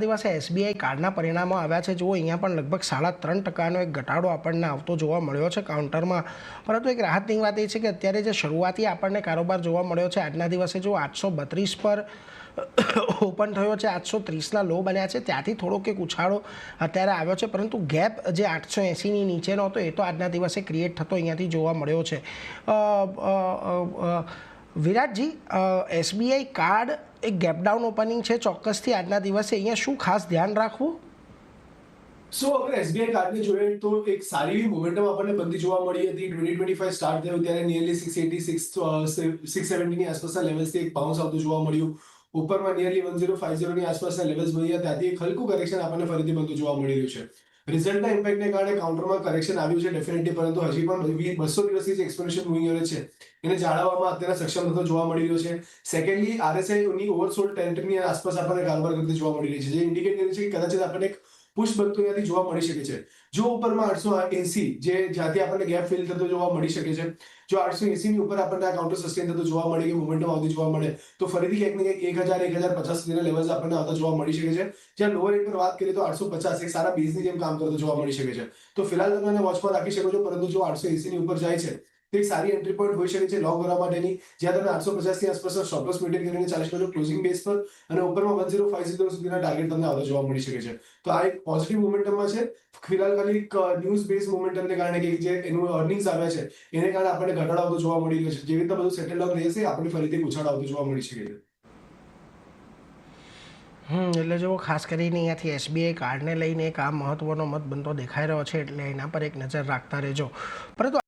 દિવસે એસબીઆઈ કાર્ડના પરિણામો આવ્યા છે. જુઓ, અહીંયા પણ લગભગ સાડા ત્રણ ટકાનો એક ઘટાડો આપણને આવતો જોવા મળ્યો છે કાઉન્ટરમાં. પરંતુ એક રાહતની વાત એ છે કે અત્યારે જે શરૂઆતી આપણને કારોબાર જોવા મળ્યો છે, આજના દિવસે જો આઠસો બત્રીસ પર ઓપન થયો છે, આઠસો ત્રીસના લો બન્યા છે. ત્યાંથી થોડોક એક ઉછાળો અત્યારે આવ્યો છે, પરંતુ ગેપ જે આઠસો એંસીની નીચેનો હતો, એ તો આજના દિવસે ક્રિએટ થતો અહીંયાથી જોવા મળ્યો છે. વિરાટજી એસબીઆઈ કાર્ડ એક ગેપ ડાઉન ઓપનિંગ છે. ચોક્કસથી આજના દિવસે અહીંયા શું ખાસ ધ્યાન રાખવું? સો આપણે એસબીઆઈ કાર્ડને જોઈએ તો એક સારી એવી મોમેન્ટમ આપણને બનતી જોવા મળી હતી. ટ્વેન્ટી ટ્વેન્ટી ફાઈવ સ્ટાર્ટ થયું ત્યારે nearly six eighty six six સેવન્ટીની આસપાસના લેવલ્સથી એક બાઉન્સ આવતું જોવા મળ્યું. ઉપરમાં નિયરલી વન ઝીરો ફાઈવ ઝીરોની આસપાસના લેવલ્સ બન્યા ત્યાંથી એક હલકું કરેક્શન આપણને ફરીથી બનતું જોવા મળી રહ્યું છે. રિઝલ્ટના ઇમ્પેક્ટને કારણે કાઉન્ટરમાં કરેક્શન આવ્યું છે ડેફિનેટલી પરંતુ હજી પણ બસો દિવસથી જે એક્સપેન્શન મૂવિંગ એવરેજ છે. એને જાળવવામાં અત્યારે સક્ષમ થતો જોવા મળી રહ્યો છે. સેકન્ડલી આરએસઆઈની ઓવરસોલ્ડ ટેન્ટની આસપાસ આપણને કારોબાર કરતી જોવા મળી રહી છે. જે ઇન્ડિકેટ કરે છે કે કદાચ આપણને એક બનતું જોવા મળી શકે છે. જો ઉપરમાં આઠસો એસી જે જ્યાંથી આપણને ગેપ ફિલ થતો જોવા મળી શકે છે, જો આઠસો એસી ની ઉપર આપણને આ કાઉન્ટર સસ્ટેન થતું જોવા મળે કે મોમેન્ટમ આવતી જોવા મળે, તો ફરીથી ક્યાંક ને ક્યાંક એક હજાર એક હજાર પચાસ સુધીના લેવલ્સ આપણને આવતા જોવા મળી શકે છે. જ્યાં લોઅર એન્ડ પર વાત કરીએ તો આઠસો પચાસ, એક સારા બેઝની જેમ કામ કરતો જોવા મળી શકે છે. તો ફિલહાલ તમે વોચ પર રાખી શકો છો, પરંતુ જો આઠસો એસી ની ઉપર જાય છે તો એક સારી એન્ટ્રી પોઈન્ટ હોઈ શકે છે લોંગ કરવા માટેની. જ્યાં તમે આઠસો પચાસની આસપાસ સ્ટોપલોસ મેન્ટેન કરીને ચાલી શકો ક્લોઝિંગ બેસ પર અને ઉપરમાં વન ઝીરો ફાઈવ ઝીરો સુધીના ટાર્ગેટ તમને આવતા જોવા મળી શકે છે. તો આ એક પોઝિટિવ મોમેન્ટમમાં છે. ફિલહાલ ખાલી ન્યૂઝ બેઝ મોમેન્ટમને કારણે કે જે એનું અર્નિંગ્સ આવ્યા છે, એને કારણે આપણને ઘટાડો આવતો જોવા મળી રહ્યો છે. જેવી રીતે બધું સેટલ ડાઉન રહેશે આપણે ફરીથી ઉછાળ આવતો જોવા મળી શકે છે. હમ, એટલે જો ખાસ કરીને અહીંયાથી એસબીઆઈ કાર્ડને લઈને એક આ મહત્ત્વનો મત બનતો દેખાઈ રહ્યો છે, એટલે એના પર એક નજર રાખતા રહેજો. પરંતુ